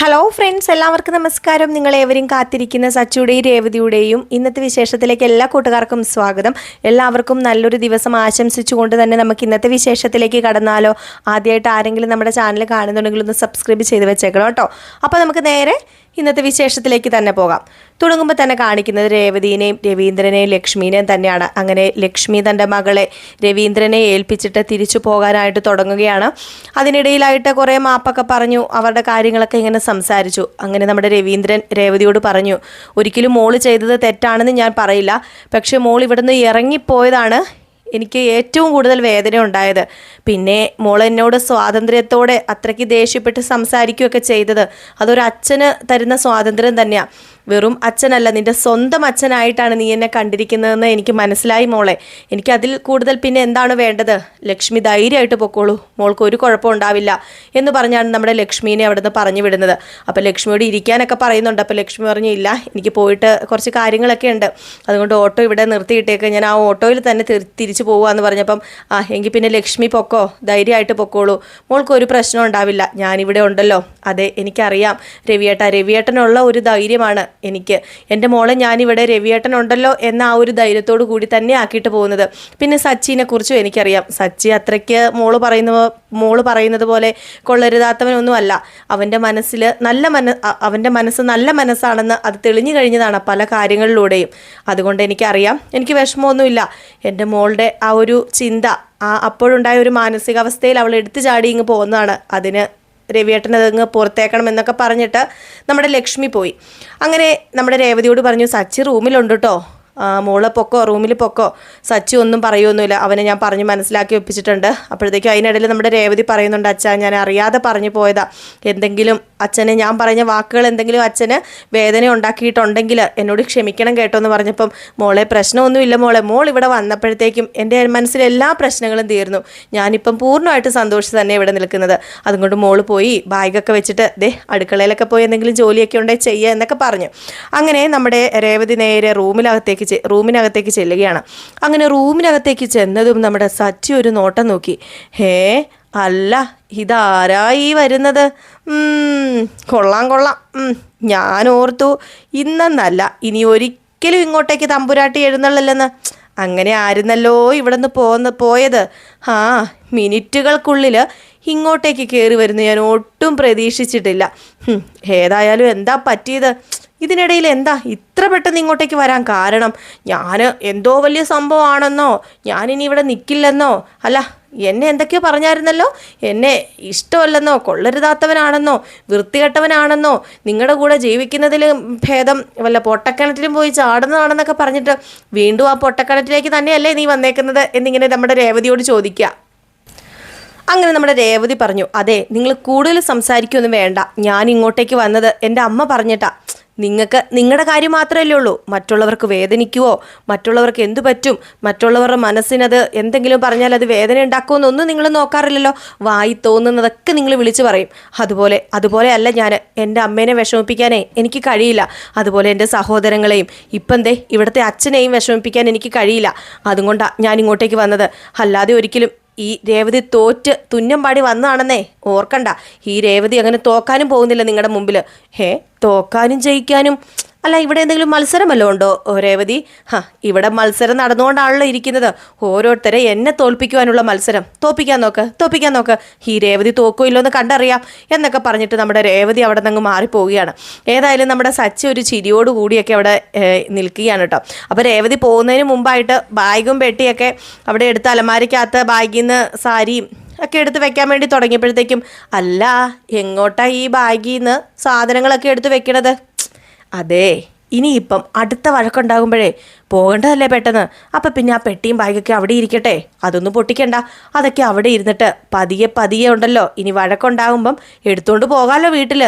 Hello friends എല്ലാവർക്കും നമസ്കാരം. നിങ്ങൾ ഏവരും കാത്തിരിക്കുന്ന സച്ചുടെയും രേവതിയുടെയും ഇന്നത്തെ വിശേഷത്തിലേക്ക് എല്ലാ കൂട്ടുകാർക്കും സ്വാഗതം. എല്ലാവർക്കും നല്ലൊരു ദിവസം ആശംസിച്ചുകൊണ്ട് തന്നെ നമുക്ക് ഇന്നത്തെ വിശേഷത്തിലേക്ക് കടന്നാലോ. ആദ്യമായിട്ട് ആരെങ്കിലും നമ്മുടെ ചാനൽ കാണുന്നുണ്ടെങ്കിൽ ഒന്ന് സബ്സ്ക്രൈബ് ചെയ്ത് വെച്ചേക്കണം കേട്ടോ. അപ്പോൾ നമുക്ക് നേരെ ഇന്നത്തെ വിശേഷത്തിലേക്ക് തന്നെ പോകാം. തുടങ്ങുമ്പോൾ തന്നെ കാണിക്കുന്നത് രേവതിയെയും രവീന്ദ്രനെയും ലക്ഷ്മീനെയും തന്നെയാണ്. അങ്ങനെ ലക്ഷ്മി തന്റെ മകളെ രവീന്ദ്രനെ ഏൽപ്പിച്ചിട്ട് തിരിച്ചു പോകാനായിട്ട് തുടങ്ങുകയാണ്. അതിനിടയിലായിട്ട് കുറേ മാപ്പൊക്കെ പറഞ്ഞു അവരുടെ കാര്യങ്ങളൊക്കെ ഇങ്ങനെ സംസാരിച്ചു. അങ്ങനെ നമ്മുടെ രവീന്ദ്രൻ രേവതിയോട് പറഞ്ഞു ഒരിക്കലും മോൾ ചെയ്തത് തെറ്റാണെന്ന് ഞാൻ പറയില്ല. പക്ഷേ മോൾ ഇവിടുന്ന് ഇറങ്ങിപ്പോയതാണ്. എനിക്ക് ഏറ്റവും കൂടുതൽ വേദന ഉണ്ടായത്. പിന്നെ മോൾ എന്നോട് സ്വാതന്ത്ര്യത്തോടെ അത്രയ്ക്ക് ദേഷ്യപ്പെട്ട് സംസാരിക്കുകയൊക്കെ ചെയ്തത്. അതൊരു അച്ഛന് തരുന്ന സ്വാതന്ത്ര്യം തന്നെയാണ് വെറും അച്ഛനല്ല നിന്റെ സ്വന്തം അച്ഛനായിട്ടാണ് നീ എന്നെ കണ്ടിരിക്കുന്നതെന്ന് എനിക്ക് മനസ്സിലായി മോളെ. എനിക്ക് അതിൽ കൂടുതൽ പിന്നെ എന്താണ് വേണ്ടത്? ലക്ഷ്മി ധൈര്യമായിട്ട് പൊക്കോളൂ. മോൾക്ക് ഒരു കുഴപ്പം ഉണ്ടാവില്ല എന്ന് പറഞ്ഞാണ് നമ്മുടെ ലക്ഷ്മീനെ അവിടെ നിന്ന് പറഞ്ഞു വിടുന്നത്. അപ്പോൾ ലക്ഷ്മിയോട് ഇരിക്കാനൊക്കെ പറയുന്നുണ്ട്. അപ്പോൾ ലക്ഷ്മി പറഞ്ഞു ഇല്ല എനിക്ക് പോയിട്ട് കുറച്ച് കാര്യങ്ങളൊക്കെ ഉണ്ട്. അതുകൊണ്ട് ഓട്ടോ ഇവിടെ നിർത്തിയിട്ടേക്ക്. ഞാൻ ആ ഓട്ടോയിൽ തന്നെ തിരിച്ചു പോകുകയെന്ന് പറഞ്ഞപ്പം ആ എങ്കിൽ പിന്നെ ലക്ഷ്മി പൊക്കോ? ധൈര്യമായിട്ട് പൊക്കോളൂ. മോൾക്ക് ഒരു പ്രശ്നം ഉണ്ടാവില്ല. ഞാനിവിടെ ഉണ്ടല്ലോ. അതെ എനിക്കറിയാം. രവിയേട്ട രവിയേട്ടനുള്ള ഒരു ധൈര്യമാണ്. എനിക്ക്. എന്റെ മോളെ ഞാനിവിടെ രവിയേട്ടൻ ഉണ്ടല്ലോ എന്ന ആ ഒരു ധൈര്യത്തോടു കൂടി തന്നെ ആക്കിയിട്ട് പോകുന്നത്. പിന്നെ സച്ചിനെ കുറിച്ചും എനിക്കറിയാം. സച്ചി അത്രയ്ക്ക് മോൾ പറയുന്ന മോൾ പറയുന്നത് പോലെ കൊള്ളരുതാത്തവനൊന്നും അല്ല അവന്റെ മനസ്സിൽ നല്ല മന അവന്റെ മനസ്സ് നല്ല മനസ്സാണെന്ന് അത് തെളിഞ്ഞു കഴിഞ്ഞതാണ് പല കാര്യങ്ങളിലൂടെയും. അതുകൊണ്ട് എനിക്കറിയാം. എനിക്ക് വിഷമമൊന്നുമില്ല. എന്റെ മോളുടെ ആ ഒരു ചിന്ത ആ അപ്പോഴുണ്ടായ ഒരു മാനസികാവസ്ഥയിൽ അവൾ എടുത്തു ചാടി ഇങ്ങ് പോകുന്നതാണ്. അതിന് രവിയേട്ടൻ അതങ്ങ് പുറത്തേക്കണം എന്നൊക്കെ പറഞ്ഞിട്ട് നമ്മുടെ ലക്ഷ്മി പോയി. അങ്ങനെ നമ്മുടെ രേവതിയോട് പറഞ്ഞു സച്ചി റൂമിലുണ്ട് കേട്ടോ മോൾ പൊക്കോ റൂമിൽ പൊക്കോ? സച്ചു ഒന്നും പറയുമൊന്നുമില്ല അവനെ ഞാൻ പറഞ്ഞ് മനസ്സിലാക്കി ഒപ്പിച്ചിട്ടുണ്ട്. അപ്പോഴത്തേക്കും അതിനിടയിൽ നമ്മുടെ രേവതി പറയുന്നുണ്ട് അച്ഛാ ഞാൻ അറിയാതെ പറഞ്ഞു പോയതാ. എന്തെങ്കിലും അച്ഛനെ ഞാൻ പറഞ്ഞ വാക്കുകൾ എന്തെങ്കിലും അച്ഛന് വേദന ഉണ്ടാക്കിയിട്ടുണ്ടെങ്കിൽ എന്നോട് ക്ഷമിക്കണം കേട്ടോ എന്ന് പറഞ്ഞപ്പം മോളെ പ്രശ്നമൊന്നുമില്ല മോളെ. മോൾ ഇവിടെ വന്നപ്പോഴത്തേക്കും എന്റെ മനസ്സിലെ എല്ലാ പ്രശ്നങ്ങളും തീർന്നു. ഞാനിപ്പം പൂർണമായിട്ട് സന്തോഷിച്ച് തന്നെ ഇവിടെ നിൽക്കുന്നത്. അതുകൊണ്ട് മോൾ പോയി ബാഗൊക്കെ വെച്ചിട്ട് ദേ അടുക്കളയിലൊക്കെ പോയി എന്തെങ്കിലും ജോലിയൊക്കെ ഉണ്ടെങ്കിൽ ചെയ്യുക എന്നൊക്കെ പറഞ്ഞു. അങ്ങനെ നമ്മുടെ രേവതി നേരെ റൂമിനകത്തേക്ക് ചെ- റൂമിനകത്തേക്ക് ചെല്ലുകയാണ്. അങ്ങനെ റൂമിനകത്തേക്ക് ചെന്നതും നമ്മുടെ സച്ചി ഒരു നോട്ടം നോക്കി. ഹേ അല്ല ഇതാരായി വരുന്നത്? കൊള്ളാം കൊള്ളാം. ഞാൻ ഓർത്തു ഇന്നെന്നല്ല ഇനി ഒരിക്കലും ഇങ്ങോട്ടേക്ക് തമ്പുരാട്ടി എഴുന്നള്ളല്ലെന്ന്. അങ്ങനെ ആയിരുന്നല്ലോ ഇവിടെ നിന്ന് പോന്ന് പോയത്. ആ മിനിറ്റുകൾക്കുള്ളിൽ ഇങ്ങോട്ടേക്ക് കയറി വരുന്നു. ഞാൻ ഒട്ടും പ്രതീക്ഷിച്ചിട്ടില്ല. ഏതായാലും എന്താ പറ്റിയത്? ഇതിനിടയിൽ എന്താ ഇത്ര പെട്ടെന്ന് ഇങ്ങോട്ടേക്ക് വരാൻ കാരണം? ഞാൻ എന്തോ വലിയ സംഭവമാണെന്നോ ഞാനിനി ഇവിടെ നിൽക്കില്ലെന്നോ അല്ല എന്നെ എന്തൊക്കെയോ പറഞ്ഞായിരുന്നല്ലോ? എന്നെ ഇഷ്ടമല്ലെന്നോ കൊള്ളരുതാത്തവനാണെന്നോ വൃത്തികെട്ടവനാണെന്നോ നിങ്ങളുടെ കൂടെ ജീവിക്കുന്നതിൽ ഭേദം വല്ല പൊട്ടക്കിണറ്റിലും പോയി ചാടുന്നതാണെന്നൊക്കെ പറഞ്ഞിട്ട് വീണ്ടും ആ പൊട്ടക്കിണറ്റിലേക്ക് തന്നെയല്ലേ നീ വന്നേക്കുന്നത് എന്നിങ്ങനെ നമ്മുടെ രേവതിയോട് ചോദിക്കുക അങ്ങനെ നമ്മുടെ രേവതി പറഞ്ഞു അതെ നിങ്ങൾ കൂടുതൽ സംസാരിക്കൊന്നും വേണ്ട. ഞാൻ ഇങ്ങോട്ടേക്ക് വന്നത് എന്റെ അമ്മ പറഞ്ഞിട്ടാ. നിങ്ങൾക്ക് നിങ്ങളുടെ കാര്യം മാത്രമല്ലേ ഉള്ളൂ. മറ്റുള്ളവർക്ക് വേദനിക്കുവോ? മറ്റുള്ളവർക്ക് എന്തു പറ്റും? മറ്റുള്ളവരുടെ മനസ്സിനത് എന്തെങ്കിലും പറഞ്ഞാൽ അത് വേദന ഉണ്ടാക്കുമെന്നൊന്നും നിങ്ങൾ നോക്കാറില്ലല്ലോ. വായി തോന്നുന്നതൊക്കെ നിങ്ങൾ വിളിച്ചു പറയും. അതുപോലെ അതുപോലെ അല്ല ഞാൻ എന്റെ അമ്മേനെ വിഷമിപ്പിക്കാനേ എനിക്ക് കഴിയില്ല. അതുപോലെ എന്റെ സഹോദരങ്ങളെയും ഇപ്പം ദേ ഇവിടുത്തെ അച്ഛനെയും വിഷമിപ്പിക്കാൻ എനിക്ക് കഴിയില്ല. അതുകൊണ്ടാണ് ഞാൻ ഇങ്ങോട്ടേക്ക് വന്നത്. അല്ലാതെ ഒരിക്കലും ഈ രേവതി തോറ്റ് തുന്നം പാടി വന്നതാണെന്നേ. ഓർക്കണ്ട. ഈ രേവതി അങ്ങനെ തോക്കാനും പോകുന്നില്ല നിങ്ങളുടെ മുമ്പിൽ ഹേ തോക്കാനും ജയിക്കാനും അല്ല ഇവിടെ എന്തെങ്കിലും മത്സരം വല്ലതും ഉണ്ടോ രേവതി? ഹാ ഇവിടെ മത്സരം നടന്നുകൊണ്ടാണല്ലോ ഇരിക്കുന്നത്. ഓരോരുത്തരെ എന്നെ തോൽപ്പിക്കുവാനുള്ള മത്സരം. തോപ്പിക്കാൻ നോക്ക് തോപ്പിക്കാൻ നോക്ക്. ഈ രേവതി തോക്കോ ഇല്ലോ എന്ന് കണ്ടറിയാം എന്നൊക്കെ പറഞ്ഞിട്ട് നമ്മുടെ രേവതി അവിടെ നിന്ന് മാറിപ്പോവുകയാണ്. ഏതായാലും നമ്മുടെ സച്ചി ഒരു ചിരിയോട് കൂടിയൊക്കെ അവിടെ നിൽക്കുകയാണ് കേട്ടോ. അപ്പോൾ രേവതി പോകുന്നതിന് മുമ്പായിട്ട് ബാഗും പെട്ടിയൊക്കെ അവിടെ എടുത്ത് അലമാരിക്കകത്ത് ബാഗിൽ നിന്ന് സാരിയും ഒക്കെ എടുത്ത് വെക്കാൻ വേണ്ടി തുടങ്ങിയപ്പോഴത്തേക്കും അല്ല എങ്ങോട്ടാ ഈ ബാഗിൽ നിന്ന് സാധനങ്ങളൊക്കെ എടുത്ത് വെക്കണത്? അതെ ഇനിയിപ്പം അടുത്ത വഴക്കുണ്ടാകുമ്പോഴേ പോകേണ്ടതല്ലേ പെട്ടെന്ന്? അപ്പം പിന്നെ ആ പെട്ടിയും ബാഗൊക്കെ അവിടെ ഇരിക്കട്ടെ. അതൊന്നും പൊട്ടിക്കണ്ട. അതൊക്കെ അവിടെ ഇരുന്നിട്ട് പതിയെ പതിയെ ഉണ്ടല്ലോ. ഇനി വഴക്കുണ്ടാകുമ്പം എടുത്തുകൊണ്ട് പോകാമല്ലോ വീട്ടിൽ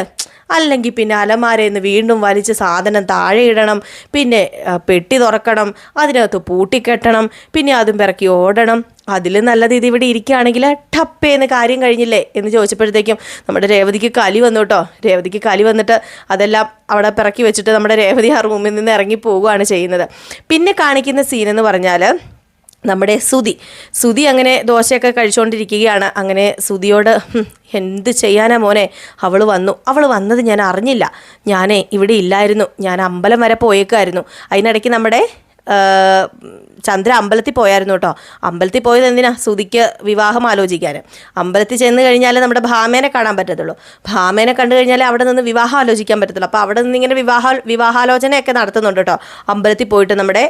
അല്ലെങ്കിൽ പിന്നെ അലമാരയിൽ നിന്ന് വീണ്ടും വലിച്ച് സാധനം താഴെ ഇടണം പിന്നെ പെട്ടി തുറക്കണം അതിനകത്ത് പൂട്ടിക്കെട്ടണം പിന്നെ അതും പിറക്കി ഓടണം. അതിൽ നല്ലത് ഇത് ഇവിടെ ഇരിക്കുകയാണെങ്കിൽ ടപ്പേന്ന് കാര്യം കഴിഞ്ഞില്ലേ എന്ന് ചോദിച്ചപ്പോഴത്തേക്കും നമ്മുടെ രേവതിക്ക് കലി വന്നു കേട്ടോ. രേവതിക്ക് കലി വന്നിട്ട് അതെല്ലാം അവിടെ പിറക്കി വെച്ചിട്ട് നമ്മുടെ രേവതി ആ റൂമിൽ നിന്ന് ഇറങ്ങി പോവുകയാണ് ചെയ്യുന്നത്. പിന്നെ കാണിക്കുന്ന സീൻ എന്ന് പറഞ്ഞാൽ നമ്മുടെ സുതി സുതി അങ്ങനെ ദോശയൊക്കെ കഴിച്ചുകൊണ്ടിരിക്കുകയാണ് അങ്ങനെ സുതിയോട് "ഹും, എന്ത് ചെയ്യാനാ മോനെ? അവൾ വന്നു. അവൾ വന്നത് ഞാൻ അറിഞ്ഞില്ല. ഞാനേ ഇവിടെ ഇല്ലായിരുന്നു. ഞാൻ അമ്പലം വരെ പോയേക്കായിരുന്നു അതിനിടയ്ക്ക് നമ്മുടെ ചന്ദ്ര അമ്പലത്തിൽ പോയായിരുന്നു കേട്ടോ. അമ്പലത്തിൽ പോയത് എന്തിനാ? സുതിക്ക് വിവാഹം ആലോചിക്കാൻ അമ്പലത്തിൽ ചെന്ന് കഴിഞ്ഞാൽ നമ്മുടെ ഭാമേനെ കാണാൻ പറ്റത്തുള്ളൂ. ഭാമേനെ കണ്ടു കഴിഞ്ഞാൽ അവിടെ നിന്ന് വിവാഹം ആലോചിക്കാൻ പറ്റത്തുള്ളൂ. അപ്പോൾ അവിടെ നിന്ന് ഇങ്ങനെ വിവാഹ വിവാഹാലോചനയൊക്കെ നടത്തുന്നുണ്ട് കേട്ടോ. അമ്പലത്തിൽ പോയിട്ട് നമ്മുടെ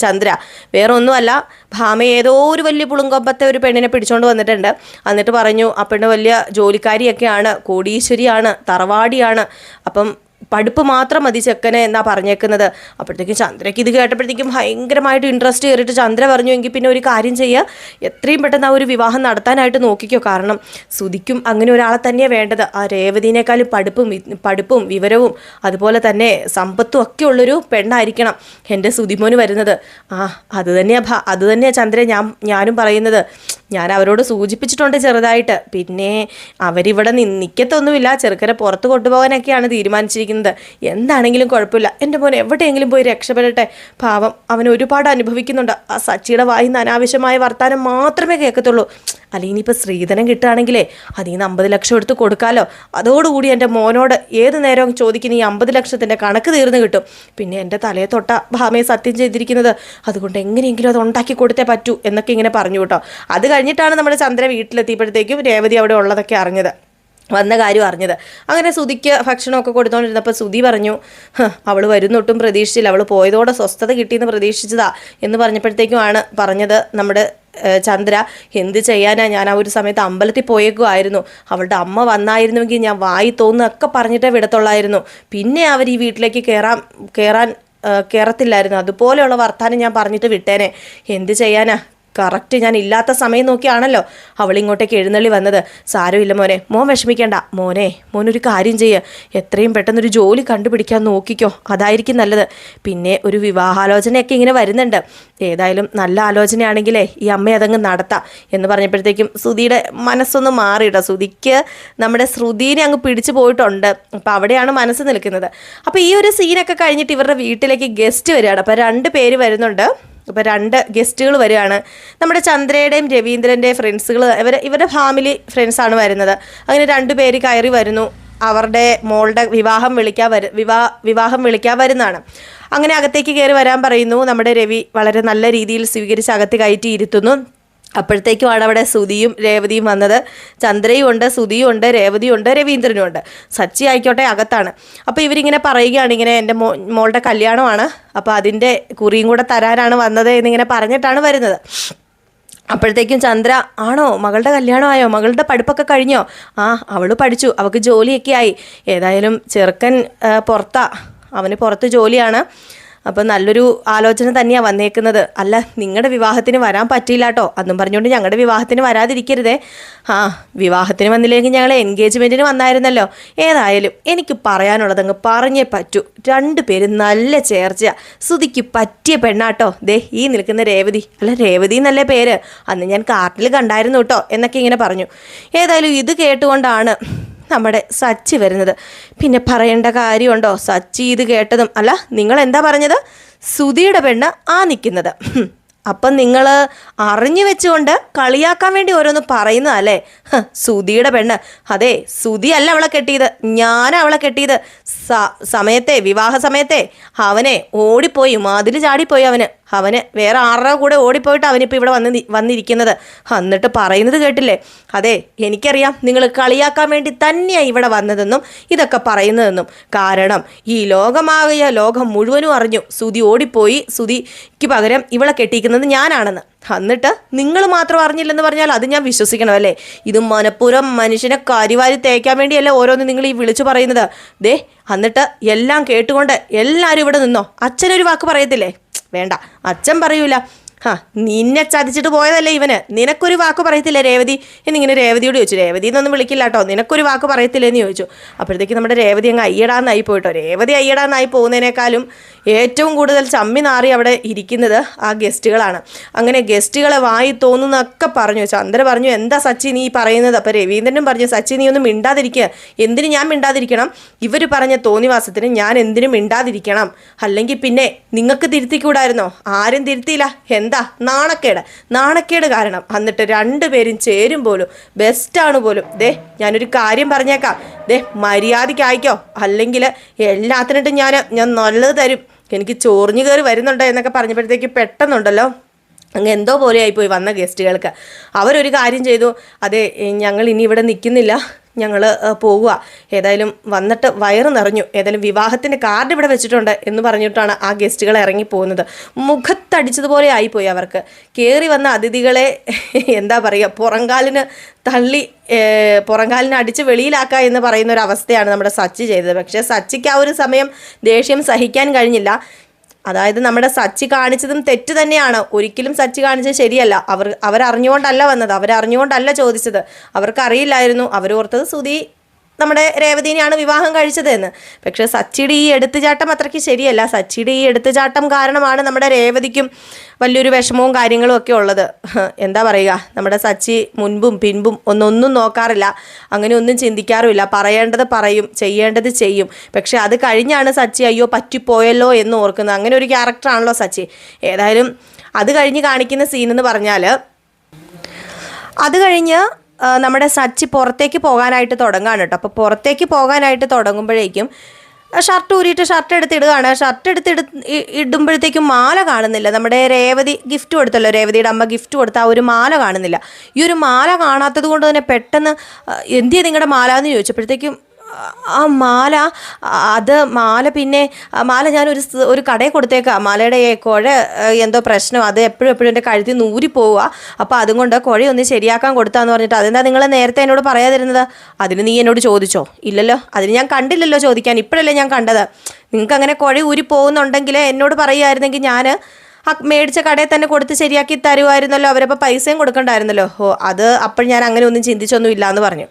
ചന്ദ്ര. വേറെ ഒന്നുമല്ല ഭാമ ഏതോ ഒരു വലിയ പുളുങ്കൊമ്പത്തെ ഒരു പെണ്ണിനെ പിടിച്ചുകൊണ്ട് വന്നിട്ടുണ്ട്. എന്നിട്ട് പറഞ്ഞു പെണ്ണ് വലിയ ജോലിക്കാരിയൊക്കെയാണ്. കോടീശ്വരിയാണ്. തറവാടിയാണ്. അപ്പം പഠിപ്പ് മാത്രം മതി ചെക്കനെ എന്നാ പറഞ്ഞേക്കുന്നത്. അപ്പോഴത്തേക്കും ചന്ദ്രയ്ക്ക് ഇത് കേട്ടപ്പോഴത്തേക്കും ഭയങ്കരമായിട്ട് ഇൻട്രസ്റ്റ് കയറിയിട്ട് ചന്ദ്ര പറഞ്ഞു എങ്കിൽ പിന്നെ ഒരു കാര്യം ചെയ്യുക എത്രയും പെട്ടെന്ന് ആ ഒരു വിവാഹം നടത്താനായിട്ട് നോക്കിക്കോ. കാരണം സുതിക്കും അങ്ങനെ ഒരാളെ തന്നെയാണ് വേണ്ടത്. ആ രേവതിനേക്കാളും പഠിപ്പും പഠിപ്പും വിവരവും അതുപോലെ തന്നെ സമ്പത്തും ഒക്കെ ഉള്ളൊരു പെണ്ണായിരിക്കണം എന്റെ സുതിമോന് വരുന്നത്. ആ അത് തന്നെയാണ് അത് തന്നെയാണ് ചന്ദ്ര ഞാൻ ഞാനും പറയുന്നത്. ഞാൻ അവരോട് സൂചിപ്പിച്ചിട്ടുണ്ട് ചെറുതായിട്ട്. പിന്നെ അവരിവിടെ നിന്നിക്കത്തൊന്നുമില്ല ചെറുക്കനെ പുറത്ത് കൊണ്ടുപോകാനൊക്കെയാണ് തീരുമാനിച്ചിരിക്കുന്നത്. എന്താണെങ്കിലും കുഴപ്പമില്ല. എന്റെ മോൻ എവിടെയെങ്കിലും പോയി രക്ഷപ്പെടട്ടെ. പാവം അവൻ ഒരുപാട് അനുഭവിക്കുന്നുണ്ട്. ആ സച്ചിയുടെ വായിന്ന് അനാവശ്യമായ വർത്താനം മാത്രമേ കേൾക്കത്തുള്ളൂ. അല്ലെങ്കിൽ ഇനിയിപ്പോൾ സ്ത്രീധനം കിട്ടുകയാണെങ്കിലേ അതിൽ നിന്ന് അമ്പത് ലക്ഷം എടുത്ത് കൊടുക്കാമല്ലോ അതോടുകൂടി എന്റെ മോനോട് ഏത് നേരവും ചോദിക്കുന്ന ഈ അമ്പത് ലക്ഷത്തിന്റെ കണക്ക് തീർന്നു കിട്ടും. പിന്നെ എന്റെ തലയെ തൊട്ട ഭാമയെ സത്യം ചെയ്തിരിക്കുന്നത്. അതുകൊണ്ട് എങ്ങനെയെങ്കിലും അത് ഉണ്ടാക്കി കൊടുത്തേ പറ്റൂ എന്നൊക്കെ ഇങ്ങനെ പറഞ്ഞു കേട്ടോ. അത് കഴിഞ്ഞിട്ടാണ് നമ്മുടെ ചന്ദ്ര വീട്ടിലെത്തിയപ്പോഴത്തേക്കും രേവതി അവിടെ ഉള്ളതൊക്കെ അറിഞ്ഞത്. വന്ന കാര്യം അറിഞ്ഞത്. അങ്ങനെ സുതിക്ക് ഭക്ഷണമൊക്കെ കൊടുത്തോണ്ടിരുന്നപ്പോൾ സുതി പറഞ്ഞു അവൾ വരുന്നൊട്ടും പ്രതീക്ഷിച്ചില്ല. അവൾ പോയതോടെ സ്വസ്ഥത കിട്ടിയെന്ന് പ്രതീക്ഷിച്ചതാ എന്ന് പറഞ്ഞപ്പോഴത്തേക്കുമാണ് പറഞ്ഞത് നമ്മുടെ ചന്ദ്ര. എന്ത് ചെയ്യാനാ? ഞാൻ ആ ഒരു സമയത്ത് അമ്പലത്തിൽ പോയേക്കുമായിരുന്നു അവളുടെ അമ്മ വന്നായിരുന്നുവെങ്കിൽ ഞാൻ വായി തോന്നുന്നൊക്കെ പറഞ്ഞിട്ടേ വിടത്തുള്ളായിരുന്നു. പിന്നെ അവർ ഈ വീട്ടിലേക്ക് കയറാൻ കയറാൻ കയറത്തില്ലായിരുന്നു അതുപോലെയുള്ള വർത്താനം ഞാൻ പറഞ്ഞിട്ട് വിട്ടേനെ. എന്ത് ചെയ്യാനാ? കറക്റ്റ് ഞാൻ ഇല്ലാത്ത സമയം നോക്കിയാണല്ലോ അവൾ ഇങ്ങോട്ടേക്ക് എഴുന്നള്ളി വന്നത്. സാരമില്ല മോനെ. മോൻ വിഷമിക്കേണ്ട. മോനെ മോനൊരു കാര്യം ചെയ്യ്. എത്രയും പെട്ടെന്നൊരു ജോലി കണ്ടുപിടിക്കാൻ നോക്കിക്കോ. അതായിരിക്കും നല്ലത്. പിന്നെ ഒരു വിവാഹാലോചനയൊക്കെ ഇങ്ങനെ വരുന്നുണ്ട്. ഏതായാലും നല്ല ആലോചനയാണെങ്കിലേ ഈ അമ്മ അതങ്ങ് നടത്താം എന്ന് പറഞ്ഞപ്പോഴത്തേക്കും ശ്രുതിയുടെ മനസ്സൊന്ന് മാറിയിട്ടോ. ശ്രുതിക്ക് നമ്മുടെ ശ്രുതിനെ അങ്ങ് പിടിച്ചു പോയിട്ടുണ്ട്. അപ്പോൾ അവിടെയാണ് മനസ്സ് നിൽക്കുന്നത്. അപ്പോൾ ഈ ഒരു സീനൊക്കെ കഴിഞ്ഞിട്ട് ഇവരുടെ വീട്ടിലേക്ക് ഗസ്റ്റ് വരികയാണ്. അപ്പോൾ രണ്ട് പേര് വരുന്നുണ്ട്. ഇപ്പോൾ രണ്ട് ഗസ്റ്റുകൾ വരികയാണ്. നമ്മുടെ ചന്ദ്രയുടെയും രവീന്ദ്രന്റെയും ഫ്രണ്ട്സുകൾ ഇവർ ഇവരുടെ ഫാമിലി ഫ്രണ്ട്സാണ് വരുന്നത്. അങ്ങനെ രണ്ടു പേര് കയറി വരുന്നു. അവരുടെ മോളുടെ വിവാഹം വിളിക്കാൻ വരു വിവാ വിവാഹം വിളിക്കാൻ വരുന്നതാണ്. അങ്ങനെ അകത്തേക്ക് കയറി വരാൻ പറയുന്നു. നമ്മുടെ രവി വളരെ നല്ല രീതിയിൽ സ്വീകരിച്ച് അകത്ത് കയറ്റി ഇരുത്തുന്നു. അപ്പോഴത്തേക്കുമാണ് അവിടെ സുതിയും രേവതിയും വന്നത്. ചന്ദ്രയും ഉണ്ട് സുതിയും ഉണ്ട് രേവതിയും ഉണ്ട് രവീന്ദ്രനും ഉണ്ട്. സച്ചി ആയിക്കോട്ടെ അകത്താണ്. അപ്പോൾ ഇവരിങ്ങനെ പറയുകയാണ് ഇങ്ങനെ എന്റെ മോ മോളുടെ കല്യാണമാണ്. അപ്പോൾ അതിന്റെ കുറിയും കൂടെ തരാനാണ് വന്നത് എന്നിങ്ങനെ പറഞ്ഞിട്ടാണ് വരുന്നത്. അപ്പോഴത്തേക്കും ചന്ദ്ര ആണോ മകളുടെ കല്യാണമായോ? മകളുടെ പഠിപ്പൊക്കെ കഴിഞ്ഞോ? ആ അവൾ പഠിച്ചു അവൾക്ക് ജോലിയൊക്കെ ആയി. ഏതായാലും ചെറുക്കൻ പുറത്താ. അവന് പുറത്ത് ജോലിയാണ്. അപ്പം നല്ലൊരു ആലോചന തന്നെയാണ് വന്നേക്കുന്നത്. അല്ല നിങ്ങളുടെ വിവാഹത്തിന് വരാൻ പറ്റിയില്ല കേട്ടോ അന്നും പറഞ്ഞുകൊണ്ട് ഞങ്ങളുടെ വിവാഹത്തിന് വരാതിരിക്കരുതേ. ആ വിവാഹത്തിന് വന്നില്ലെങ്കിൽ ഞങ്ങൾ എൻഗേജ്മെന്റിന് വന്നായിരുന്നല്ലോ. ഏതായാലും എനിക്ക് പറയാനുള്ളതങ്ങ് പറഞ്ഞേ പറ്റൂ. രണ്ട് പേരും നല്ല ചേർച്ച സുതിക്ക് പറ്റിയ പെണ്ണാട്ടോ. ദേ ഈ നിൽക്കുന്ന രേവതി. അല്ല രേവതി എന്നല്ലേ പേര്? അന്ന് ഞാൻ കാർട്ടിൽ കണ്ടായിരുന്നു കേട്ടോ എന്നൊക്കെ ഇങ്ങനെ പറഞ്ഞു. ഏതായാലും ഇത് കേട്ടുകൊണ്ടാണ് നമ്മുടെ സച്ചി വരുന്നത്. പിന്നെ പറയേണ്ട കാര്യമുണ്ടോ? സച്ചി ഇത് കേട്ടതും അല്ല നിങ്ങൾ എന്താ പറഞ്ഞത്? സുധിയുടെ പെണ്ണ് ആ നിൽക്കുന്നത്. അപ്പം നിങ്ങൾ അറിഞ്ഞു വെച്ചുകൊണ്ട് കളിയാക്കാൻ വേണ്ടി ഓരോന്ന് പറയുന്നതല്ലേ സുധിയുടെ പെണ്ണ്. അതെ സുധി അല്ല അവളെ കെട്ടിയത്. ഞാൻ അവളെ കെട്ടിയത്. സമയത്തെ വിവാഹ സമയത്തെ അവനെ ഓടിപ്പോയി മതിൽ ചാടിപ്പോയി അവന്. അവന് വേറെ ആറര കൂടെ ഓടിപ്പോയിട്ട് അവനിപ്പോൾ ഇവിടെ വന്ന് വന്നിരിക്കുന്നത്. എന്നിട്ട് പറയുന്നത് കേട്ടില്ലേ? അതെ എനിക്കറിയാം നിങ്ങൾ കളിയാക്കാൻ വേണ്ടി തന്നെയാണ് ഇവിടെ വന്നതെന്നും ഇതൊക്കെ പറയുന്നതെന്നും. കാരണം ഈ ലോകമാകിയ ലോകം മുഴുവനും അറിഞ്ഞു. സുതി ഓടിപ്പോയി. സുതിക്ക് പകരം ഇവളെ കെട്ടിയിരിക്കുന്നത് ഞാനാണെന്ന്. എന്നിട്ട് നിങ്ങൾ മാത്രം അറിഞ്ഞില്ലെന്ന് പറഞ്ഞാൽ അത് ഞാൻ വിശ്വസിക്കണം അല്ലേ? ഇത് മനഃപൂർവം മനുഷ്യനെ കാര്യവാരി തേക്കാൻ വേണ്ടിയല്ലേ ഓരോന്ന് നിങ്ങൾ ഈ വിളിച്ചു പറയുന്നത്. ദേ എന്നിട്ട് എല്ലാം കേട്ടുകൊണ്ട് എല്ലാവരും ഇവിടെ നിന്നോ? അച്ഛനൊരു വാക്ക് പറയത്തില്ലേ? വേണ്ട. അച്ഛൻ പറയൂല. ഹാ നിന്നെ ചതിച്ചിട്ട് പോയതല്ലേ ഇവന്. നിനക്കൊരു വാക്ക് പറയത്തില്ല രേവതി? എന്നിങ്ങനെ രേവതിയോട് ചോദിച്ചു. രേവതി എന്നൊന്നും വിളിക്കില്ല കേട്ടോ. നിനക്കൊരു വാക്ക് പറയത്തില്ലേ എന്ന് ചോദിച്ചു. അപ്പോഴത്തേക്ക് നമ്മുടെ രേവതി അങ്ങ് അയ്യടാന്നായി പോയിട്ടോ. രേവതി അയ്യടാന്നായി പോകുന്നതിനേക്കാളും ഏറ്റവും കൂടുതൽ ചമ്മി നാറി അവിടെ ഇരിക്കുന്നത് ആ ഗസ്റ്റുകളാണ്. അങ്ങനെ ഗസ്റ്റുകളെ വായി തോന്നുന്നൊക്കെ പറഞ്ഞു. ചന്ദ്ര പറഞ്ഞു എന്താ സച്ചി നീ പറയുന്നത്? അപ്പോൾ രവീന്ദ്രനും പറഞ്ഞു സച്ചി നീ ഒന്നും മിണ്ടാതിരിക്കുക എന്തിന് ഞാൻ മിണ്ടാതിരിക്കണം? ഇവർ പറഞ്ഞ തോന്നിവാസത്തിന് ഞാൻ എന്തിനും മിണ്ടാതിരിക്കണം. അല്ലെങ്കിൽ പിന്നെ നിങ്ങൾക്ക് തിരുത്തിക്കൂടായിരുന്നോ? ആരും തിരുത്തിയില്ല. എന്താ? നാണക്കേട്. നാണക്കേട് കാരണം. എന്നിട്ട് രണ്ടുപേരും ചേരും പോലും. ബെസ്റ്റാണ് പോലും. ദേ ഞാനൊരു കാര്യം പറഞ്ഞേക്കാം. ദേ മര്യാദയ്ക്ക് ആയിക്കോ അല്ലെങ്കിൽ എല്ലാത്തിനിട്ടും ഞാൻ ഞാൻ നല്ലത് തരും. എനിക്ക് ചോറിഞ്ഞു കയറി വരുന്നുണ്ടോ എന്നൊക്കെ പറഞ്ഞപ്പോഴത്തേക്ക് പെട്ടെന്നുണ്ടല്ലോ. അങ്ങ് എന്തോ പോലെ ആയിപ്പോയി വന്ന ഗസ്റ്റുകൾക്ക് അവരൊരു കാര്യം ചെയ്തു. അതെ ഞങ്ങൾ ഇനി ഇവിടെ നിൽക്കുന്നില്ല. ഞങ്ങൾ പോവുക. ഏതായാലും വന്നിട്ട് വയറ് നിറഞ്ഞു. ഏതായാലും വിവാഹത്തിന്റെ കാർഡ് ഇവിടെ വെച്ചിട്ടുണ്ട് എന്ന് പറഞ്ഞിട്ടാണ് ആ ഗസ്റ്റുകൾ ഇറങ്ങി പോകുന്നത്. മുഖത്തടിച്ചതുപോലെ ആയിപ്പോയി അവർക്ക്. കയറി വന്ന അതിഥികളെ എന്താ പറയുക പുറങ്കാലിന് തള്ളി പുറങ്കാലിന് അടിച്ച് വെളിയിലാക്കുക എന്ന് പറയുന്ന ഒരു അവസ്ഥയാണ് നമ്മുടെ സച്ചി ചെയ്തത്. പക്ഷേ സച്ചിക്ക് ആ ഒരു സമയം ദേഷ്യം സഹിക്കാൻ കഴിഞ്ഞില്ല. അതായത് നമ്മുടെ സച്ചി കാണിച്ചതും തെറ്റ് തന്നെയാണ്. ഒരിക്കലും സച്ചി കാണിച്ചത് ശരിയല്ല. അവർ അവരറിഞ്ഞുകൊണ്ടല്ല വന്നത്. അവരറിഞ്ഞുകൊണ്ടല്ല ചോദിച്ചത്. അവർക്കറിയില്ലായിരുന്നു. അവരോർത്തത് സുധി നമ്മുടെ രേവതിനെയാണ് വിവാഹം കഴിച്ചത് എന്ന് പക്ഷേ സച്ചിയുടെ ഈ എടുത്തുചാട്ടം അത്രയ്ക്ക് ശരിയല്ല. സച്ചിയുടെ ഈ എടുത്തുചാട്ടം കാരണമാണ് നമ്മുടെ രേവതിക്കും വലിയൊരു വിഷമവും കാര്യങ്ങളും ഒക്കെ ഉള്ളത്. എന്താ പറയുക? നമ്മുടെ സച്ചി മുൻപും പിൻപും ഒന്നൊന്നും നോക്കാറില്ല. അങ്ങനെ ഒന്നും ചിന്തിക്കാറുമില്ല. പറയേണ്ടത് പറയും ചെയ്യേണ്ടത് ചെയ്യും. പക്ഷെ അത് കഴിഞ്ഞാണ് സച്ചി അയ്യോ പറ്റിപ്പോയല്ലോ എന്ന് ഓർക്കുന്നത്. അങ്ങനെ ഒരു ക്യാരക്ടറാണല്ലോ സച്ചി. ഏതായാലും അത് കഴിഞ്ഞ് കാണിക്കുന്ന സീൻ എന്ന് പറഞ്ഞാൽ അത് കഴിഞ്ഞ് നമ്മുടെ സച്ചി പുറത്തേക്ക് പോകാനായിട്ട് തുടങ്ങാണ് കേട്ടോ. അപ്പോൾ പുറത്തേക്ക് പോകാനായിട്ട് തുടങ്ങുമ്പോഴേക്കും ഷർട്ട് ഊരിയിട്ട് ഷർട്ട് എടുത്ത് ഇടുകയാണ്. ഷർട്ട് എടുത്ത് ഇട ഇടുമ്പോഴത്തേക്കും മാല കാണുന്നില്ല. നമ്മുടെ രേവതി ഗിഫ്റ്റ് കൊടുത്തല്ലോ രേവതിയുടെ അമ്മ ഗിഫ്റ്റ് കൊടുത്ത ആ ഒരു മാല കാണുന്നില്ല. ഈ ഒരു മാല കാണാത്തത് കൊണ്ട് തന്നെ പെട്ടെന്ന് എന്തിയാ നിങ്ങളുടെ മാല എന്ന് ചോദിച്ചപ്പോഴത്തേക്കും ആ മാല അത് മാല പിന്നെ മാല ഞാൻ ഒരു ഒരു കടയിൽ കൊടുത്തേക്കാം. മാലയുടെ കുഴ എന്തോ പ്രശ്നം അത് എപ്പോഴും എപ്പോഴും എന്റെ കഴുത്തിൽ നൂരി പോവുക അപ്പോൾ അതും കൊണ്ട് കുഴയൊന്ന് ശരിയാക്കാൻ കൊടുത്താന്ന് പറഞ്ഞിട്ട് അതെന്താ നിങ്ങൾ നേരത്തെ എന്നോട് പറയാതിരുന്നത്? അതിന് നീ എന്നോട് ചോദിച്ചോ? ഇല്ലല്ലോ. അതിന് ഞാൻ കണ്ടില്ലല്ലോ ചോദിക്കാൻ. ഇപ്പോഴല്ലേ ഞാൻ കണ്ടത്. നിങ്ങൾക്ക് അങ്ങനെ കുഴ ഊരി പോകുന്നുണ്ടെങ്കിൽ എന്നോട് പറയുമായിരുന്നെങ്കിൽ ഞാൻ മേടിച്ച കടയിൽ തന്നെ കൊടുത്ത് ശരിയാക്കി തരുമായിരുന്നല്ലോ അവരപ്പോൾ പൈസയും കൊടുക്കണ്ടായിരുന്നല്ലോ. ഓ അത് അപ്പോൾ ഞാൻ അങ്ങനെ ഒന്നും ചിന്തിച്ചൊന്നും ഇല്ല എന്ന് പറഞ്ഞു.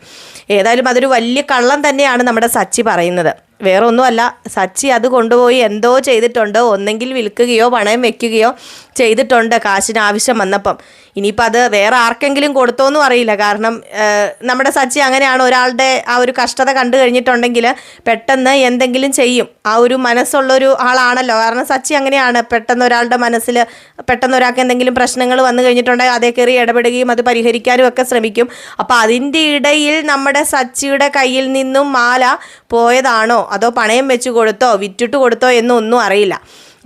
ഏതായാലും അതൊരു വലിയ കള്ളം തന്നെയാണ് നമ്മുടെ സച്ചി പറയുന്നത്. വേറെ ഒന്നുമല്ല സച്ചി അത് കൊണ്ടുപോയി എന്തോ ചെയ്തിട്ടുണ്ട്. ഒന്നെങ്കിൽ വിൽക്കുകയോ പണയം വെക്കുകയോ ചെയ്തിട്ടുണ്ട് കാശിന് ആവശ്യം വന്നപ്പം. ഇനിയിപ്പോൾ അത് വേറെ ആർക്കെങ്കിലും കൊടുത്തോന്നും അറിയില്ല. കാരണം നമ്മുടെ സച്ചി അങ്ങനെയാണ്. ഒരാളുടെ ആ ഒരു കഷ്ടത കണ്ടു കഴിഞ്ഞിട്ടുണ്ടെങ്കിൽ പെട്ടെന്ന് എന്തെങ്കിലും ചെയ്യും. ആ ഒരു മനസ്സുള്ളൊരു ആളാണല്ലോ. കാരണം സച്ചി അങ്ങനെയാണ്. പെട്ടെന്ന് ഒരാളുടെ മനസ്സിൽ പെട്ടെന്ന് ഒരാൾക്ക് എന്തെങ്കിലും പ്രശ്നങ്ങൾ വന്നു കഴിഞ്ഞിട്ടുണ്ടെങ്കിൽ അതേ കയറി ഇടപെടുകയും അത് പരിഹരിക്കാനും ഒക്കെ ശ്രമിക്കും. അപ്പോൾ അതിന്റെ ഇടയിൽ നമ്മുടെ സച്ചിയുടെ കയ്യിൽ നിന്നും മാല പോയതാണോ? അതോ പണയം വെച്ച് കൊടുത്തോ വിറ്റിട്ട് കൊടുത്തോ എന്നൊന്നും അറിയില്ല.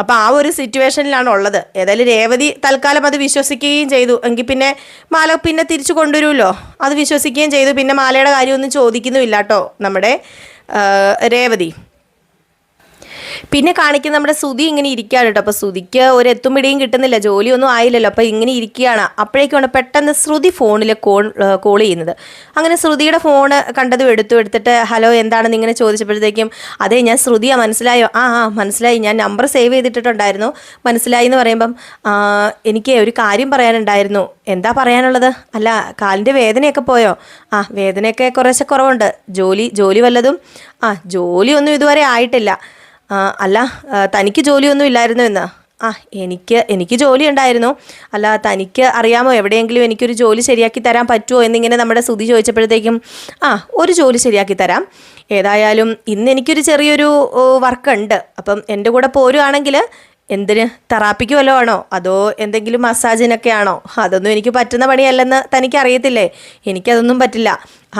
അപ്പോൾ ആ ഒരു സിറ്റുവേഷനിലാണ് ഉള്ളത്. ഏതായാലും രേവതി തൽക്കാലം അത് വിശ്വസിക്കുകയും ചെയ്തു. എങ്കിൽ പിന്നെ മാല പിന്നെ തിരിച്ചു കൊണ്ടുവരുമല്ലോ? അത് വിശ്വസിക്കുകയും ചെയ്തു. പിന്നെ മാലയുടെ കാര്യമൊന്നും ചോദിക്കുന്നുമില്ല കേട്ടോ നമ്മുടെ രേവതി. പിന്നെ കാണിക്കുന്ന നമ്മുടെ സുതി ഇങ്ങനെ ഇരിക്കുകയാണ് കേട്ടോ. അപ്പോൾ സുതിക്ക് ഒരു എത്തും പിടിയും കിട്ടുന്നില്ല ജോലിയൊന്നും ആയില്ലല്ലോ. അപ്പോൾ ഇങ്ങനെ ഇരിക്കുകയാണ്. അപ്പോഴേക്കാണ് പെട്ടെന്ന് ശ്രുതി ഫോണിൽ കോൾ കോൾ ചെയ്യുന്നത്. അങ്ങനെ ശ്രുതിയുടെ ഫോൺ കണ്ടതും എടുത്തു എടുത്തിട്ട് ഹലോ എന്താണെന്ന് ഇങ്ങനെ ചോദിച്ചപ്പോഴത്തേക്കും അതെ ഞാൻ ശ്രുതിയാ മനസ്സിലായോ? ആ ആ മനസ്സിലായി. ഞാൻ നമ്പർ സേവ് ചെയ്തിട്ടുണ്ടായിരുന്നു മനസ്സിലായി എന്ന് പറയുമ്പം എനിക്ക് ഒരു കാര്യം പറയാനുണ്ടായിരുന്നു. എന്താ പറയാനുള്ളത്? അല്ല കാലിന്റെ വേദനയൊക്കെ പോയോ? ആ വേദനയൊക്കെ കുറേശ്ശെ കുറവുണ്ട്. ജോലി ജോലി വല്ലതും? ആ ജോലിയൊന്നും ഇതുവരെ ആയിട്ടില്ല. അല്ല തനിക്ക് ജോലിയൊന്നും ഇല്ലായിരുന്നു എന്ന്. ആ എനിക്ക് എനിക്ക് ജോലി ഉണ്ടായിരുന്നു. അല്ല തനിക്ക് അറിയാമോ എവിടെയെങ്കിലും എനിക്കൊരു ജോലി ശരിയാക്കി തരാൻ പറ്റുമോ എന്നിങ്ങനെ നമ്മുടെ സുധി ചോദിച്ചപ്പോഴത്തേക്കും ആ ഒരു ജോലി ശരിയാക്കി തരാം. ഏതായാലും ഇന്ന് എനിക്കൊരു ചെറിയൊരു വർക്ക് ഉണ്ട്. അപ്പം എന്റെ കൂടെ പോരുവാണെങ്കിൽ എന്തിന്? തെറാപ്പിക്ക് വല്ലതും ആണോ? അതോ എന്തെങ്കിലും മസാജിനൊക്കെ ആണോ? അതൊന്നും എനിക്ക് പറ്റുന്ന പണിയല്ലെന്ന് തനിക്ക് അറിയത്തില്ലേ എനിക്കതൊന്നും പറ്റില്ല.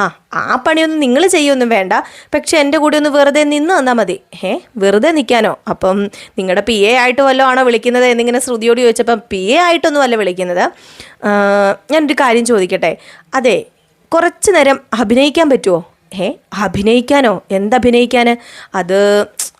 ആ ആ പണിയൊന്നും നിങ്ങൾ ചെയ്യൊന്നും വേണ്ട. പക്ഷെ എന്റെ കൂടെ ഒന്ന് വെറുതെ നിന്ന് തന്നാൽ മതി. ഏ വെറുതെ നിൽക്കാനോ അപ്പം നിങ്ങളുടെ പി എ ആയിട്ട് വല്ലതും ആണോ വിളിക്കുന്നത് എന്നിങ്ങനെ ശ്രുതിയോട് ചോദിച്ചപ്പം പി എ ആയിട്ടൊന്നും അല്ല വിളിക്കുന്നത്. ഞാനൊരു കാര്യം ചോദിക്കട്ടെ? അതെ കുറച്ച് നേരം അഭിനയിക്കാൻ പറ്റുമോ ഏ അഭിനയിക്കാനോ? എന്തഭിനയിക്കാൻ അത്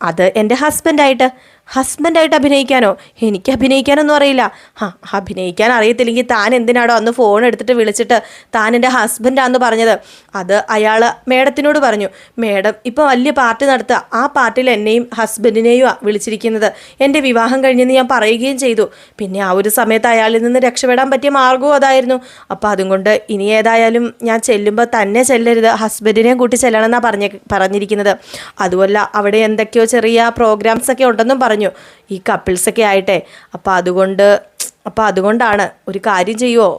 അത് എന്റെ ഹസ്ബൻഡായിട്ട് ഹസ്ബൻഡായിട്ട് അഭിനയിക്കാനോ? എനിക്ക് അഭിനയിക്കാനൊന്നും അറിയില്ല. ആ അഭിനയിക്കാൻ അറിയത്തില്ലെങ്കിൽ താൻ എന്തിനാടോ അന്ന് ഫോൺ എടുത്തിട്ട് വിളിച്ചിട്ട് താൻ എന്റെ ഹസ്ബൻഡാന്ന് പറഞ്ഞത്. അത് അയാൾ മേഡത്തിനോട് പറഞ്ഞു. മേഡം ഇപ്പോൾ വലിയ പാർട്ടി നടത്തുക. ആ പാർട്ടിയിൽ എന്നെയും ഹസ്ബൻഡിനെയും വിളിച്ചിരിക്കുന്നത്. എന്റെ വിവാഹം കഴിഞ്ഞെന്ന് ഞാൻ പറയുകയും ചെയ്തു. പിന്നെ ആ ഒരു സമയത്ത് അയാളിൽ നിന്ന് രക്ഷപ്പെടാൻ പറ്റിയ മാർഗവും അതായിരുന്നു. അപ്പോൾ അതും കൊണ്ട് ഇനി ഏതായാലും ഞാൻ ചെല്ലുമ്പോൾ തന്നെ ചെല്ലരുത്. ഹസ്ബൻഡിനെയും കൂട്ടി ചെല്ലണമെന്നാണ് പറഞ്ഞ പറഞ്ഞിരിക്കുന്നത്. അതുമല്ല അവിടെ എന്തൊക്കെയോ ചെറിയ പ്രോഗ്രാംസ് ഒക്കെ ഉണ്ടെന്നും പറഞ്ഞു. ഈ കപ്പിൾസൊക്കെ ആയിട്ടെ അപ്പോൾ അതുകൊണ്ട് അപ്പോൾ അതുകൊണ്ടാണ് ഒരു കാര്യം ചെയ്യുമോ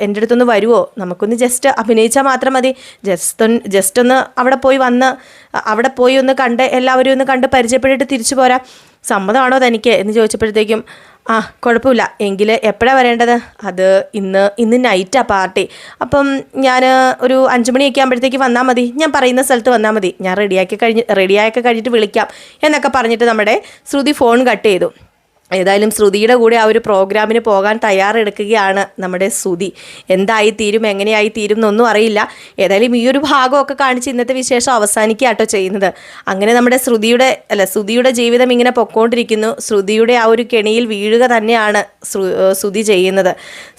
എന്റെ അടുത്തൊന്ന് വരുമോ നമുക്കൊന്ന് ജസ്റ്റ് അഭിനയിച്ചാൽ മാത്രം മതി. ജസ്റ്റ് ജസ്റ്റ് ഒന്ന് അവിടെ പോയി വന്ന് അവിടെ പോയി ഒന്ന് കണ്ട് എല്ലാവരും ഒന്ന് കണ്ട് പരിചയപ്പെട്ടിട്ട് തിരിച്ചു പോരാ. സമ്മതമാണോ തനിക്ക്? എന്ന് ചോദിച്ചപ്പോഴത്തേക്കും ആ കുഴപ്പമില്ല. എങ്കിൽ എപ്പോഴാണ് വരേണ്ടത്? അത് ഇന്ന് ഇന്ന് നൈറ്റാണ് പാർട്ടി അപ്പം ഞാൻ ഒരു അഞ്ച് മണിയൊക്കെ ആകുമ്പോഴത്തേക്ക് വന്നാൽ മതി. ഞാൻ പറയുന്ന സ്ഥലത്ത് വന്നാൽ മതി. ഞാൻ റെഡിയാക്കി കഴിഞ്ഞ് റെഡിയാക്കി കഴിഞ്ഞിട്ട് വിളിക്കാം എന്നൊക്കെ പറഞ്ഞിട്ട് നമ്മുടെ ശ്രുതി ഫോൺ കട്ട് ചെയ്തു. ഏതായാലും ശ്രുതിയുടെ കൂടെ ആ ഒരു പ്രോഗ്രാമിന് പോകാൻ തയ്യാറെടുക്കുകയാണ് നമ്മുടെ ശ്രുതി. എന്തായി തീരും എങ്ങനെയായി തീരും എന്നൊന്നും അറിയില്ല. ഏതായാലും ഈ ഒരു ഭാഗമൊക്കെ കാണിച്ച് ഇന്നത്തെ വിശേഷം അവസാനിക്കുകയാട്ടോ ചെയ്യുന്നത്. അങ്ങനെ നമ്മുടെ ശ്രുതിയുടെ അല്ല ശ്രുതിയുടെ ജീവിതം ഇങ്ങനെ പൊക്കോണ്ടിരിക്കുന്നു. ശ്രുതിയുടെ ആ ഒരു കെണിയിൽ വീഴുക തന്നെയാണ് ശ്രുതി ചെയ്യുന്നത്.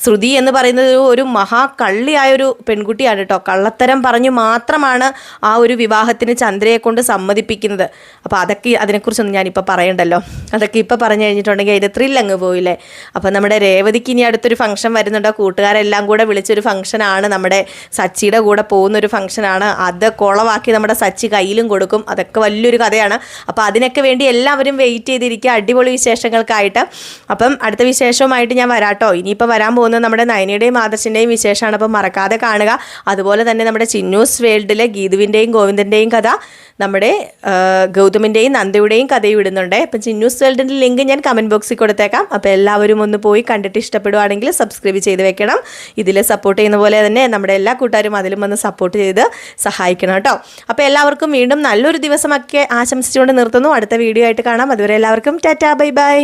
ശ്രുതി എന്ന് പറയുന്നത് ഒരു മഹാകള്ളിയായൊരു പെൺകുട്ടിയാണ് കേട്ടോ. കള്ളത്തരം പറഞ്ഞു മാത്രമാണ് ആ ഒരു വിവാഹത്തിന് ചന്ദ്രയെ കൊണ്ട് സമ്മതിപ്പിക്കുന്നത്. അപ്പോൾ അതൊക്കെ അതിനെക്കുറിച്ചൊന്നും ഞാനിപ്പോൾ പറയണ്ടല്ലോ. അതൊക്കെ ഇപ്പോൾ പറഞ്ഞു കഴിഞ്ഞിട്ടുണ്ടെങ്കിൽ അതിന്റെ ത്രില്ലങ്ങ് പോയില്ലേ? അപ്പോൾ നമ്മുടെ രേവതിക്ക് ഇനി അടുത്തൊരു ഫംഗ്ഷൻ വരുന്നുണ്ടോ. കൂട്ടുകാരെല്ലാം കൂടെ വിളിച്ചൊരു ഫംഗ്ഷനാണ് നമ്മുടെ സച്ചിയുടെ കൂടെ പോകുന്ന ഒരു ഫംഗ്ഷനാണ് അത് കുളവാക്കി നമ്മുടെ സച്ചി കയ്യിലും കൊടുക്കും. അതൊക്കെ വലിയൊരു കഥയാണ്. അപ്പോൾ അതിനൊക്കെ വേണ്ടി എല്ലാവരും വെയിറ്റ് ചെയ്തിരിക്കുക. അടിപൊളി വിശേഷങ്ങൾക്കായിട്ട്. അപ്പം അടുത്ത വിശേഷവുമായിട്ട് ഞാൻ വരാട്ടോ. ഇനിയിപ്പോൾ വരാൻ പോകുന്നത് നമ്മുടെ നയനയുടെയും ആദർശിന്റെയും വിശേഷമാണ്. അപ്പം മറക്കാതെ കാണുക. അതുപോലെ തന്നെ നമ്മുടെ ചിന്നൂസ് വേൾഡിലെ ഗീതുവിന്റെയും ഗോവിന്ദന്റെയും കഥ. നമ്മുടെ ഗൗതമിന്റെയും നന്ദയുടെയും കഥയും ഇടുന്നുണ്ട്. അപ്പം ചിന്നൂസ് വേൾഡിന്റെ ലിങ്ക് ഞാൻ കമന്റ് ബോക്സിൽ കൊടുത്തേക്കാം. അപ്പോൾ എല്ലാവരും ഒന്ന് പോയി കണ്ടിട്ട് ഇഷ്ടപ്പെടുവാണെങ്കിൽ സബ്സ്ക്രൈബ് ചെയ്ത് വെക്കണം. ഇതിൽ സപ്പോർട്ട് ചെയ്യുന്ന പോലെ തന്നെ നമ്മുടെ എല്ലാ കൂട്ടുകാരും അതിലും വന്ന് സപ്പോർട്ട് ചെയ്ത് സഹായിക്കണം കേട്ടോ. അപ്പോൾ എല്ലാവർക്കും വീണ്ടും നല്ലൊരു ദിവസമൊക്കെ ആശംസിച്ചുകൊണ്ട് നിർത്തുന്നു. അടുത്ത വീഡിയോ ആയിട്ട് കാണാം. അതുവരെ എല്ലാവർക്കും ടാറ്റാ ബൈ ബൈ.